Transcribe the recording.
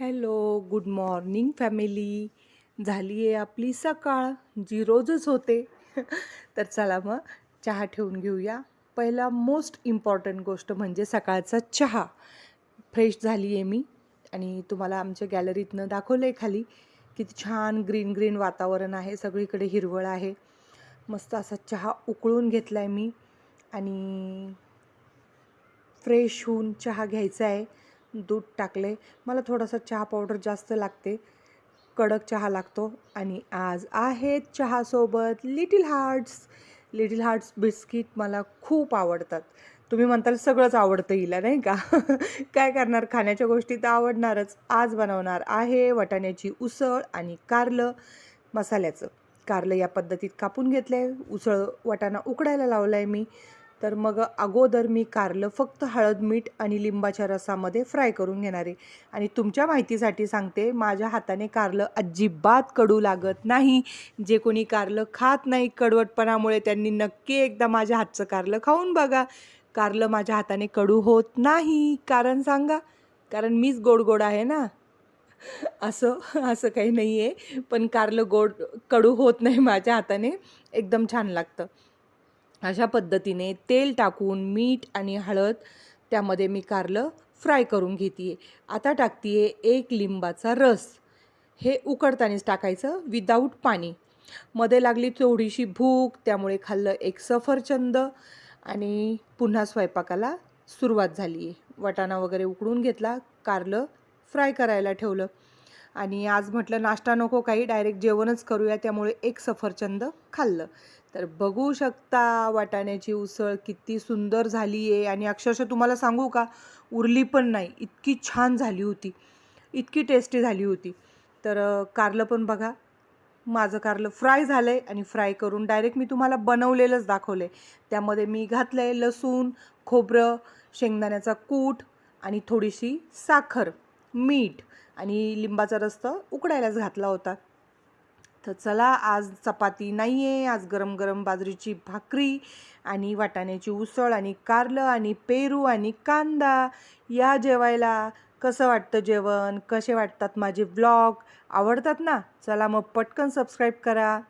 Hello good morning family. झाली आहे आपली सकाळ. जी रोजच होते. तर चला मग चहा ठेवून घेऊया. पहिला मोस्ट इम्पॉर्टंट गोष्ट म्हणजे सकाळचा चहा. फ्रेश झाली आहे मी. आणि तुम्हाला आमच्या गॅलरीतनं दाखवलं आहे खाली किती छान ग्रीन ग्रीन वातावरण आहे. सगळीकडे हिरवळ आहे. मस्त असा चहा उकळून घेतला आहे मी. आणि फ्रेश होऊन चहा घ्यायचा आहे दूध टाकले. मला थोडासा चहा पावडर जास्त लागते. कडक चहा लागतो. आणि आज आहेत चहासोबत little hearts. Little hearts biscuit मला खूप आवडतात. तुम्ही म्हणताल सगळंच आवडतं हिला नाही का? काय करणार? खाण्याच्या गोष्टी तर आवडणारच. आज बनवणार आहे वाटाण्याची उसळ आणि कारलं मसाल्याचं. कारलं या पद्धतीत कापून घेतलं आहे उसळ वाटाणा उकडायला लावला आहे मी. तर मग अगोदर मी कारलं फक्त हळद मीठ आणि लिंबाच्या रसामध्ये फ्राय करून घेणार आहे. आणि तुमच्या माहितीसाठी सांगते माझ्या हाताने कारलं अजिबात कडू लागत नाही. जे कोणी कारलं खात नाही कडवटपणामुळे त्यांनी नक्की एकदा माझ्या हातचं कारलं खाऊन बघा. कारलं माझ्या हाताने कडू होत नाही. कारण सांगा कारण मीच गोड गोड आहे ना. असं असं काही नाही आहे पण कारलं गोड कडू होत नाही माझ्या हाताने. एकदम छान लागतं. अशा पद्धतीने तेल टाकून मीठ आणि हळद त्यामध्ये मी कारलं फ्राय करून घेते आहे आता टाकते आहे एक लिंबाचा रस. हे उकडतानीच टाकायचं विदाऊट पाणी. मध्ये लागली थोडीशी भूक त्यामुळे खाल्लं एक सफरचंद आणि पुन्हा स्वयंपाकाला सुरुवात झाली आहे वाटाणा वगैरे उकडून घेतला कारलं फ्राय करायला ठेवलं. आणि आज म्हटलं नाश्ता नको काही डायरेक्ट जेवणच करूया. त्यामुळे एक सफरचंद खाल्लं. तर बघू शकता वाटाण्याची उसळ किती सुंदर झाली आहे. आणि अक्षरशः तुम्हाला सांगू का उरली पण नाही. इतकी छान झाली होती. इतकी टेस्टी झाली होती. तर कारलं पण बघा. माझं कारलं फ्राय झालं आहे आणि फ्राय करून डायरेक्ट मी तुम्हाला बनवलेलंच दाखवलं आहे त्यामध्ये मी घातलं आहे लसूण खोबरं शेंगदाण्याचा कूट आणि थोडीशी साखर. मीठ आणि लिंबाचा रस तर उकडायलाच घातला होता. तर चला आज चपाती नाही आहे आज गरम गरम बाजरीची भाकरी आणि वाटाण्याची उसळ आणि कारलं आणि पेरू आणि कांदा. या जेवायला कसं वाटतं जेवण? कसे वाटतात माझे ब्लॉग आवडतात ना? चला मग पटकन सबस्क्राईब करा.